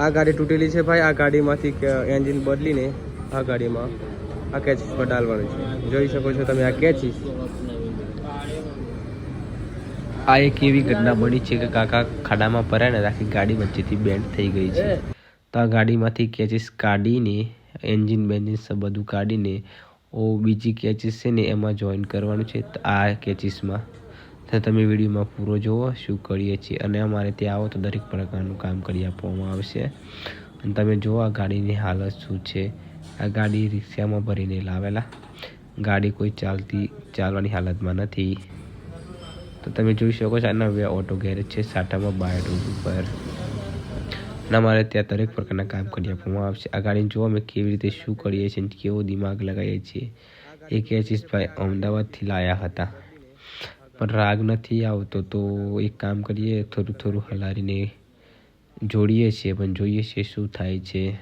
આ ગાડી તૂટેલી છે ભાઈ. આ ગાડીમાંથી એન્જિન બદલીને આ ગાડીમાં આ પર ડાલવાનું છે. જોઈ શકો છો તમે આ કેચીસ આ એક એવી ઘટના બની છે કે કાકા ખાડામાં પડ્યા ને આખી ગાડી વચ્ચેથી બેન્ડ થઈ ગઈ છે. તો આ ગાડીમાંથી કેચીસ કાઢીને એન્જિન બેન્જિન બધું કાઢીને, ઓ બીજી કેચીસ છે ને એમાં જોઈન કરવાનું છે. આ કેચીસમાં તો તમે વિડીયોમાં પૂરો જુઓ શું કરીએ છીએ. અને અમારે ત્યાં આવો તો દરેક પ્રકારનું કામ કરી આપવામાં આવશે. અને તમે જુઓ આ ગાડીની હાલત શું છે. આ ગાડી રિક્ષામાં ભરીને લાવેલા. ગાડી કોઈ ચાલતી, ચાલવાની હાલતમાં નથી. તો તમે જોઈ શકો છો, આ નવ્યા ઓટો ગેરેજ છે સાટામાં રોડ ઉપર. અને અમારે ત્યાં દરેક પ્રકારના કામ કરી આપવામાં આવશે. આ ગાડીને જોવા અમે કેવી રીતે શું કરીએ છીએ કેવો દિમાગ લગાવીએ છીએ. એ કેચીસ ભાઈ, અમદાવાદથી લાયા હતા. પણ રાગ નથી આવતો તો એક કામ કરીએ, થોડું થોડું હલારીને જોડીએ છીએ, પણ જોઈએ છીએ શું થાય છે.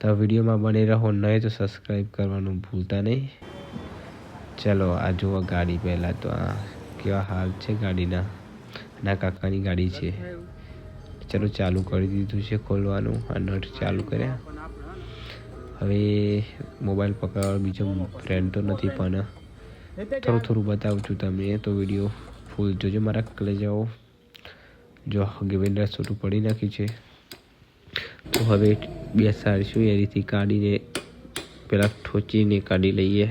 તો વિડીયોમાં બને રહો, નહીં તો સબસ્ક્રાઈબ કરવાનું ભૂલતા નહીં. ચલો, આ જુઓ ગાડી પહેલાં તો આ કેવા હાલ છે ગાડીના. ના, કાકાની ગાડી છે. ચલો, ચાલુ કરી દીધું છે ખોલવાનું, આ નટ ચાલુ કર્યા. હવે મોબાઈલ પકડવાનો બીજો ફ્રેન્ડ તો નથી પણ થોડું થોડું બતાવું છું તમને તો વીડિયો ફૂલ જોજો. મારા કલે જાઓ જો ગેવેન્દ્ર છોટું પડી નાખ્યું છે. તો હવે બેસાડીશું. રીતે કાઢીને પેલા ઠોચીને કાઢી લઈએ.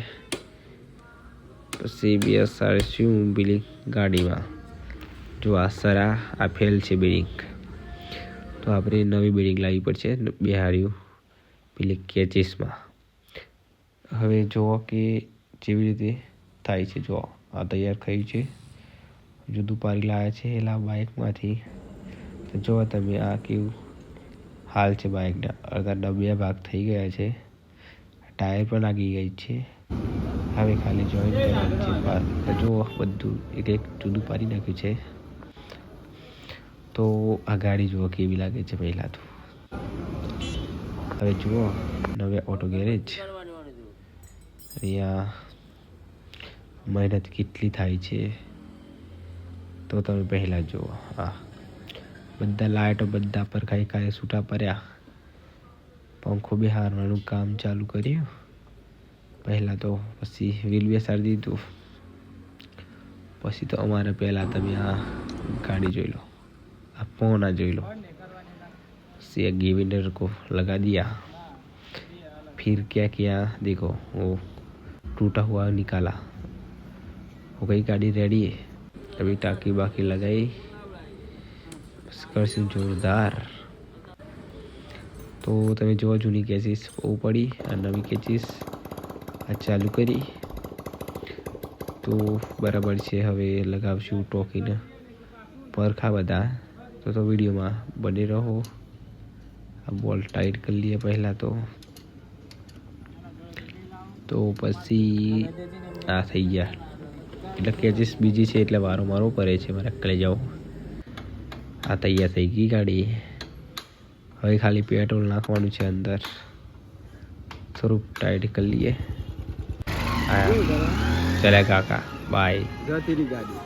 પછી બેસાડીશું પેલી ગાડીમાં. જો આ સરા, આ ફેલ છે બિલિંગ. તો આપણે નવી બિલ્ડિંગ લાવવી પડશે. બિહાર્યું પેલી કેચીસમાં. હવે જુઓ કે જેવી રીતે થાય છે. જો આ તૈયાર થયું છે. જુદું પારી લાવ્યા છે એલા બાઇકમાંથી. તો જુઓ તમે આ કેવું હાલ છે બાઇકના. અડધા ડબ્યા ભાગ થઈ ગયા છે. ટાયર પણ લાગી ગઈ છે. હવે ખાલી જોઈન કરવાનું છે જુઓ બધું એક એક જુદું પાડી નાખ્યું છે. તો આ ગાડી જુઓ કેવી લાગે છે પહેલાં તો. હવે જુઓ. નવે ઓટો ગેરેજ અહીંયા મહેનત કેટલી થાય છે? તો તમે પહેલાં જુઓ. હા બધા લાઇટો બધા પર ખાઈ ખાઈ છૂટા પડ્યા. પંખો બિહારવાનું કામ ચાલુ કર્યું. પહેલાં તો પછી વ્હીલ બેસાડી દીધું. પછી તો અમારે પહેલાં તમે આ ગાડી જોઈ લો. આ ફોન આ જોઈ લો. પછી આ ગિવિન્ડર કો લગા દિયા. ફિર ક્યાં ક્યાં, દેખો વો ટૂટા હુઆ નિકાલા. हो गई गाड़ी रेडी है अभी टाकी बाकी लगाई बस કરશું જોરદાર તો તમે જોવો જૂની કેચીસ બહુ પડી આ નવી કેચીસ આ ચાલુ કરી તો બરાબર છે હવે લગાવશું ટોકીને પરખા બધા તો તો વિડીયોમાં બને રહો આ બોલ ટાઈટ કરી લઈએ પહેલાં તો તો પછી આ થઈ ગયા એટલે કેજીસ બીજી છે એટલે વારો મારો કરે છે. મારે અકલે જાઉં આ તૈયાર થઈ ગઈ ગાડી. હવે ખાલી પેટ્રોલ નાખવાનું છે અંદર. થોડુંક ટાઈટ કરી લઈએ. હા ચાલ્યા કાકા. બાય ગાડી